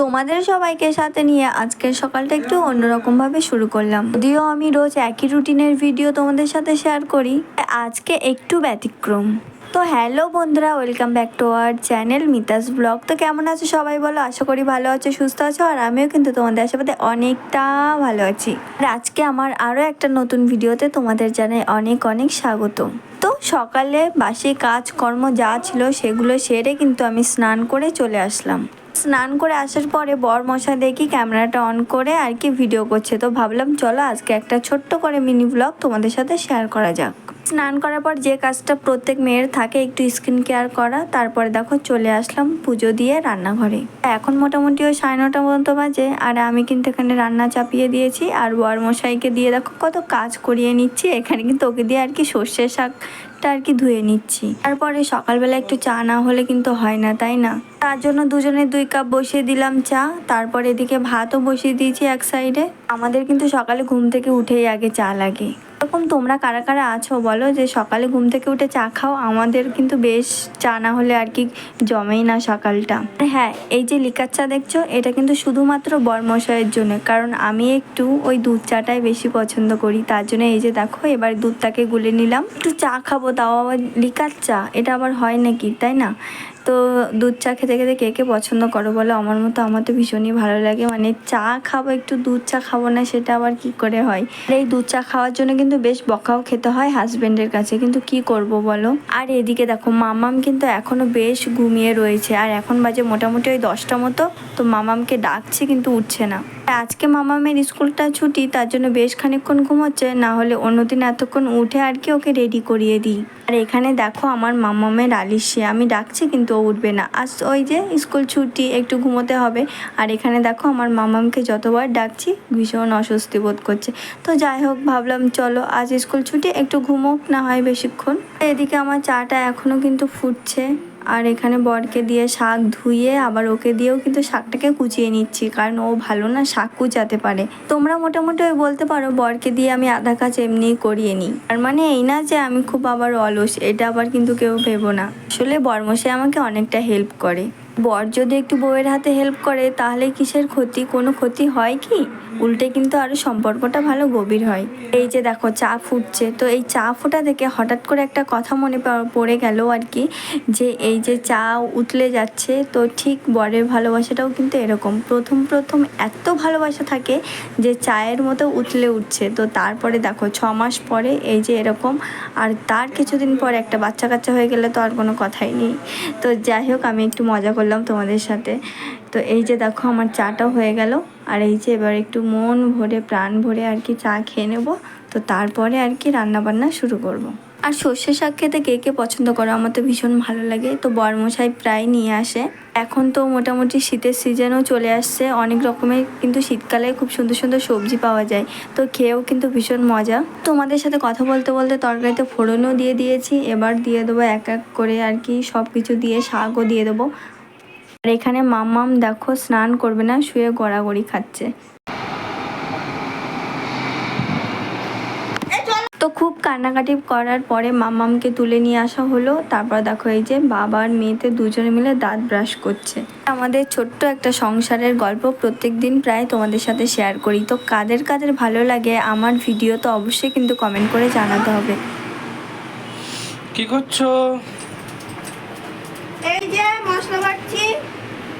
তোমাদের সবাইকে সাথে নিয়ে আজকের সকালটা একটু অন্যরকম ভাবে শুরু করলাম। যদিও আমি রোজ একই রুটিনের ভিডিও তোমাদের সাথে শেয়ার করি, আজকে একটু ব্যতিক্রম। তো হ্যালো বন্ধুরা welcome back to our channel Mita's blog তো কেমন আছো সবাই বলো? আশা করি ভালো আছো, সুস্থ আছো, আর আমিও কিন্তু তোমাদের আশেপাশে অনেকটা ভালো আছি। আর আজকে আমার আরও একটা নতুন ভিডিওতে তোমাদের জানাই অনেক অনেক স্বাগত। তো সকালে বাসি কাজকর্ম যা ছিল সেগুলো সেরে কিন্তু আমি স্নান করে চলে আসলাম। স্নান করে আসার পরে বর মশা দেখি ক্যামেরাটা অন করে আর কি ভিডিও করছে। তো ভাবলাম, চলো আজকে একটা ছোট্ট করে মিনি ব্লগ তোমাদের সাথে শেয়ার করা যাক। স্নান করার পর যে কাজটা প্রত্যেক মেয়ের থাকে, একটু স্কিন কেয়ার করা, তারপরে দেখো চলে আসলাম পুজো দিয়ে রান্নাঘরে। এখন মোটামুটি ওই সাড়ে নটা পর্যন্ত বাজে, আর আমি কিন্তু এখানে রান্না চাপিয়ে দিয়েছি, আর বর মশাইকে দিয়ে দেখো কত কাজ করিয়ে নিচ্ছি, এখানে কিন্তু ওকে দিয়ে আর কি সর্ষের শাকটা আর কি ধুয়ে নিচ্ছি। তারপরে সকালবেলা একটু চা না হলে কিন্তু হয় না, তাই না? তার জন্য দুজনে দুই কাপ বসিয়ে দিলাম চা। তারপর এদিকে ভাতও বসিয়ে দিয়েছি এক সাইডে আমাদের কিন্তু সকালে ঘুম থেকে উঠেই আগে চা লাগে। এরকম তোমরা কারা কারা আছো? বলো যে সকালে ঘুম থেকে উঠে চা খাও। আমাদের কিন্তু বেশ চা না হলে আর কি জমেই না সকালটা। হ্যাঁ এই যে লিকার চা দেখছ, এটা কিন্তু শুধুমাত্র বরমশাইয়ের জন্য। কারণ আমি একটু ওই দুধ চাটাই বেশি পছন্দ করি। তার জন্য এই যে দেখো, এবার দুধটাকে গুলে নিলাম। একটু চা খাব, তাও আবার লিকার চা। এটা আবার হয় নাকি, তাই না? তো দুধ চা খেতে খেতে কে কে পছন্দ করো বলো? আমার মতো আমার তো ভীষণই ভালো লাগে। মানে চা খাব, একটু দুধ চা খাব না, সেটা আবার কি করে হয়? আর এই দুধ চা খাওয়ার জন্য কিন্তু বেশ বকাও খেতে হয় হাজবেন্ডের কাছে। কিন্তু কি করব বলো? আর এদিকে দেখো, মামাম কিন্তু এখনও বেশ ঘুমিয়ে রয়েছে। আর এখন বাজে মোটামুটি ওই দশটা মতো। তো মামামকে ডাকছে, কিন্তু উঠছে না। আজকে মামামের স্কুলটা ছুটি, তার জন্য বেশ খানিকক্ষণ ঘুমোচ্ছে, না হলে অন্যদিন এতক্ষণ উঠে আর কি ওকে রেডি করিয়ে দিই। আর এখানে দেখো আমার মামামের আলিশে, আমি ডাকছি কিন্তু ও উঠবে না। আজ ওই যে স্কুল ছুটি, একটু ঘুমোতে হবে। আর এখানে দেখো আমার মামামকে যতবার ডাকছি, ভীষণ অস্বস্তি বোধ করছে। তো যাই হোক, ভাবলাম চলো আজ স্কুল ছুটি, একটু ঘুমোক, না হয় বেশিক্ষণ। এদিকে আমার চাটা এখনও কিন্তু ফুটছে। আর এখানে বরকে দিয়ে শাক ধুয়ে, আবার ওকে দিয়েও কিন্তু শাকটাকে কুচিয়ে নিচ্ছি, কারণ ও ভালো না শাক কুচাতে পারে। তোমরা মোটামুটি ওই বলতে পারো, বরকে দিয়ে আমি আধা কাজ এমনিই করিয়ে নিই। আর মানে এই না যে আমি খুব আবার অলস, এটা আবার কিন্তু কেউ ভেবো না। আসলে বরমশাই আমাকে অনেকটা হেল্প করে। বর যদি একটু বউয়ের হাতে হেল্প করে, তাহলে কিসের ক্ষতি? কোনো ক্ষতি হয় কি? উল্টে কিন্তু আরও সম্পর্কটা ভালো গভীর হয়। এই যে দেখো, চা ফুটছে। তো এই চা ফোটা থেকে হঠাৎ করে একটা কথা মনে পড়ে গেল আর কি, যে এই যে চা উতলে যাচ্ছে, তো ঠিক বরের ভালোবাসাটাও কিন্তু এরকম। প্রথম প্রথম এত ভালোবাসা থাকে যে চায়ের মতো উতলে উঠছে। তো তারপরে দেখো, ছ মাস পরে এই যে এরকম, আর তার কিছুদিন পর একটা বাচ্চা কাচ্চা হয়ে গেলে তো আর কোনো কথাই নেই। তো যাই হোক, আমি একটু মজা করলাম তোমাদের সাথে। তো এই যে দেখো, আমার চাটাও হয়ে গেল। আর এই যে এবার একটু মন ভরে, প্রাণ ভরে আর কি চা খেয়ে নেব। তো তারপরে আর কি রান্না বান্না শুরু করব। আর সর্ষে শাক খেতে কে কে পছন্দ করো? আমার তো ভীষণ ভালো লাগে। তো বরমশাই প্রায় নিয়ে আসে। এখন তো মোটামুটি শীতের সিজনও চলে আসছে। অনেক রকমের কিন্তু শীতকালে খুব সুন্দর সুন্দর সবজি পাওয়া যায়। তো খেয়েও কিন্তু ভীষণ মজা। তোমাদের সাথে কথা বলতে বলতে তরকারিতে ফোড়নও দিয়ে দিয়েছি। এবার দিয়ে দেবো এক এক করে আর কি সব কিছু দিয়ে শাকও দিয়ে দেবো। আর এখানে মাম্মাম দেখো স্নান করবে না, শুয়ে গড়াগড়ি খাচ্ছে। তো খুব কান্নাকাটি করার পরে মাম্মামকে তুলে নিয়ে আসা হলো। তারপর দেখো এই যে বাবা আর মেয়েতে দুজনে মিলে দাঁত ব্রাশ করছে। আমাদের ছোট্ট একটা সংসারের গল্প প্রত্যেক দিন প্রায় তোমাদের সাথে শেয়ার করি। তো কাদের কাদের ভালো লাগে আমার ভিডিও তো অবশ্যই কিন্তু কমেন্ট করে জানাতে হবে। কি করছ এই যে মশলা বাটছি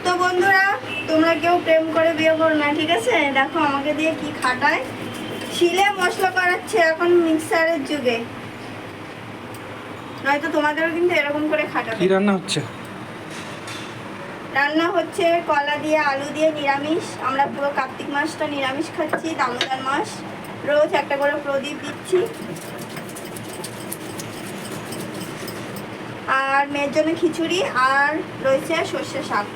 তো বন্ধুরা তোমরা কেউ প্রেম করে বিয়ে করো না ঠিক আছে? দেখো আমাকে দিয়ে কি খাটায়। শিলে মশলা করাচ্ছে এখন মিক্সারের যুগে। নয়তো তোমাদেরও কিন্তু এরকম করে কি খাটাবে রান্না হচ্ছে? রান্না হচ্ছে কলা দিয়ে আলু দিয়ে নিরামিষ। আমরা পুরো কার্তিক মাসটা নিরামিষ খাচ্ছি দামোদর মাস। রোজ একটা করে প্রদীপ দিচ্ছি। আর মেয়ের জন্য খিচুড়ি আর রয়েছে সর্ষে শাক।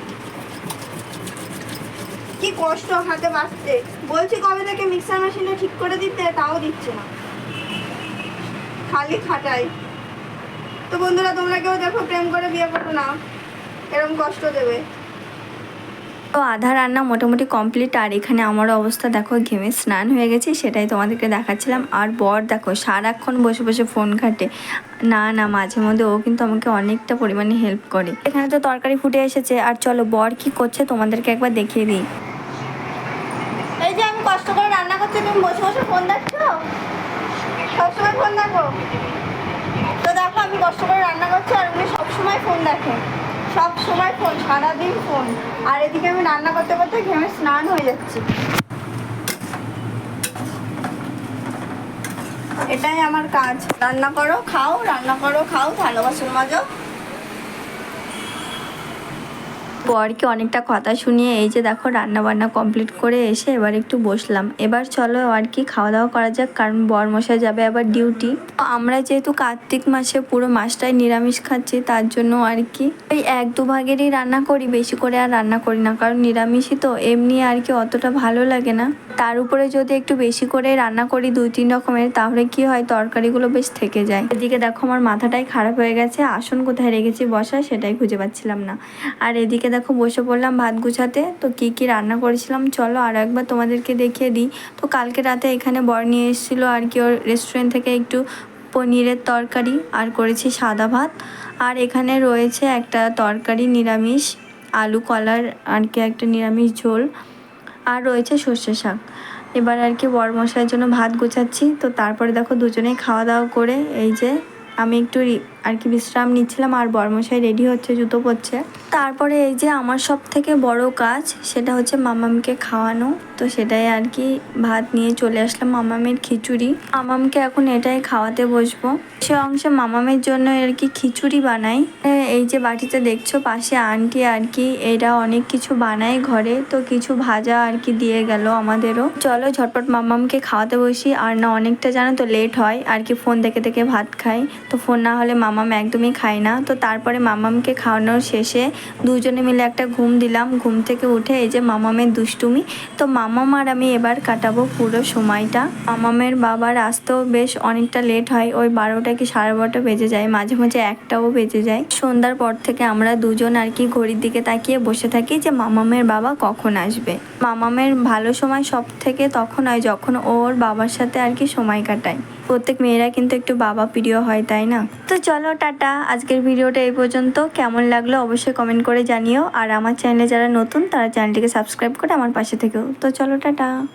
কি কষ্ট হাতে বাঁচতে? বলছি কবে থেকে মিক্সার মেশিনটা ঠিক করে দিতে, তাও দিচ্ছে না। খালি খাটাই। তো বন্ধুরা, তোমরা কেউ দেখো প্রেম করে বিয়ে করো না। এরকম কষ্ট দেবে। তো আধা রান্না মোটামুটি কমপ্লিট আর এখানে আমার অবস্থা দেখো, ঘেমে স্নান হয়ে গেছে, সেটাই তোমাদেরকে দেখাচ্ছিলাম। আর বর দেখো, সারাক্ষণ বসে বসে ফোন ঘাটে। না না, মাঝে মধ্যে ও কিন্তু আমাকে অনেকটা পরিমাণে হেল্প করে। এখানে তো তরকারি ফুটে এসেছে, আর চলো বর কি করছে তোমাদেরকে একবার দেখিয়ে দিই এই যে আমি কষ্ট করে তুমি বসে বসে ফোন দেখছ? সবসময় ফোন দেখো। তো দেখো, আমি কষ্ট করে রান্না করছি আর উনি সবসময় ফোন দেখেন সব সময় ফোন সারাদিন ফোন আর এদিকে আমি রান্না করতে করতে ঘেমে স্নান হয়ে যাচ্ছি। এটাই আমার কাজ। রান্না করো, খাও, রান্না করো, খাও থালা বাসন মাজো। বরকে অনেকটা কথা শুনিয়ে এই যে দেখো রান্না বান্না কমপ্লিট করে এসে এবার একটু বসলাম। এবার চলো আর কি খাওয়া দাওয়া করা যাক, কারণ বর মশাই যাবে আবার ডিউটি আমরা যেহেতু কার্তিক মাসে পুরো মাসটাই নিরামিষ খাচ্ছি, তার জন্য আর কি ওই এক দু ভাগেরই রান্না করি, বেশি করে আর রান্না করি না, কারণ নিরামিষই তো, এমনি আর কি অতটা ভালো লাগে না। তার উপরে যদি একটু বেশি করে রান্না করি দুই তিন রকমের, তাহলে কি হয় তরকারিগুলো বেশ থেকে যায়। এদিকে দেখো আমার মাথাটাই খারাপ হয়ে গেছে, আসন কোথায় রেখেছি বসা সেটাই খুঁজে পাচ্ছিলাম না। আর এদিকে দেখো বসে পড়লাম ভাত গুছাতে। তো কি কি রান্না করেছিলাম চলো আর একবার তোমাদেরকে দেখিয়ে দিই। তো কালকে রাতে এখানে বর নিয়ে এসেছিল আর কি, ওর রেস্টুরেন্ট থেকে একটু পনিরের তরকারি আর করেছি সাদা ভাত। আর এখানে রয়েছে একটা তরকারি নিরামিষ, আলু কলার আর কি একটা নিরামিষ ঝোল। আর রয়েছে সর্ষে শাক। এবার আর কি বড় মশাইয়ের জন্য ভাত গোছাচ্ছি। তো তারপরে দেখো দুজনেই খাওয়া দাওয়া করে এই যে আমি একটু আর কি বিশ্রাম নিচ্ছিলাম আর বর্মশাই রেডি হচ্ছে, জুতো পরছে। তারপরে এই যে আমার সব থেকে বড় কাজ, সেটা হচ্ছে মামামকে খাওয়ানো। তো সেটাই আর কি ভাত নিয়ে চলে আসলাম মামামের খিচুড়ি। মামামকে এখন এটাই খাওয়াতে বসবো। সে অংশে মামামের জন্য আর কি খিচুড়ি বানাই। এই যে বাটিতে দেখছ, পাশে আন্টি আর কি, এরা অনেক কিছু বানায় ঘরে। তো কিছু ভাজা আর কি দিয়ে গেল আমাদেরও। চলো ঝটপট মামামকে খাওয়াতে বসি। আর না, অনেকটা জানো তো লেট হয়, আর কি ফোন দেখে দেখে ভাত খাই। তো ফোন না হলে মামাম একদমই খায় না। তো তারপরে মামামকে খাওয়ানোর শেষে দুজনে মিলে একটা ঘুম দিলাম। ঘুম থেকে উঠে এই যে মামামের দুষ্টুমি। তো মামাম আর আমি এবার কাটাবো পুরো সময়টা। মামামের বাবার আসতেও বেশ অনেকটা লেট হয়। ওই বারোটা কি সাড়ে বারোটা বেজে যায়। মাঝে মাঝে একটাও বেজে যায়। সন্ধ্যার পর থেকে আমরা দুজন আর কি ঘড়ির দিকে তাকিয়ে বসে থাকি যে মামামের বাবা কখন আসবে। মামামের ভালো সময় সব থেকে তখন হয় যখন ওর বাবার সাথে আর কি সময় কাটায়। প্রত্যেক মেয়েরা কিন্তু একটু বাবা প্রিয় হয়, তাই না? তো চলো টাটা। আজকের ভিডিওটা এই পর্যন্ত। কেমন লাগল অবশ্যই কমেন্ট করে জানিও। আর আমার চ্যানেলে যারা নতুন, তারা চ্যানেলটিকে সাবস্ক্রাইব করে আমার পাশে থেকেও। তো চলো, টাটা।